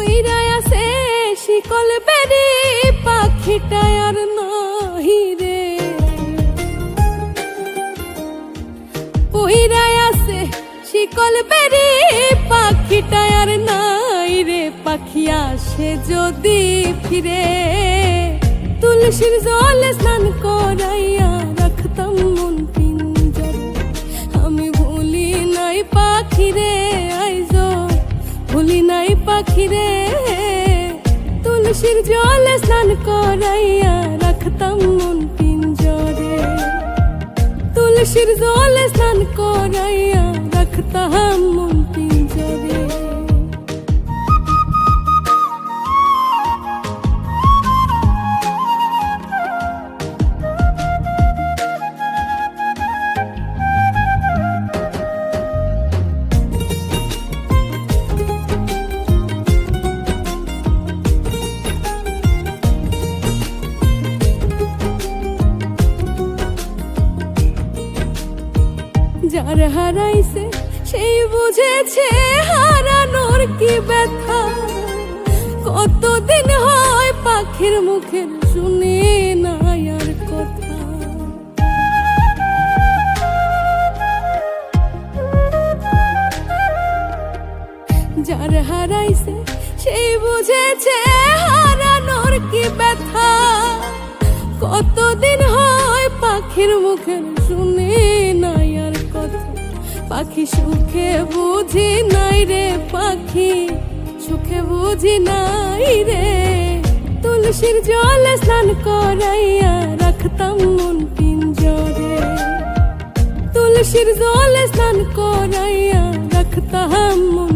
পইরায় আছে শিকল বেরি পাখিটায় আর নাহি রে। আছে শিকল নাই রে। পাখি আসে যদি ফিরে, তুলসীর জলে স্নান করাইয়া রাখতাম মন পিঞ্জরে। আমি ভুলি নাই পাখি রে আইজ ভুলি নাই পাখি রে তুলসীর জলে স্নান করাইয়া রাখতাম মন পিঞ্জরে। তুলসীর জলে স্নান করাইয়া রাখতাম যার হারাইছে, সেই বুঝেছে হারানোর কি ব্যথা। কতদিন হয় পাখির মুখে শুনে না আর কথা। যার হারাইছে, সেই বুঝেছে হারানোর কি ব্যথা। কতদিন হয় পাখির মুখে শুনে পাখি সুখে বুঝি নাই রে পাখি, সুখে বুঝি নাই রে। তুলসীর জলে স্নান করাইয়া রাখতাম মন পিঞ্জরে। তুলসীর জলে স্নান করাইয়া রাখতাম মন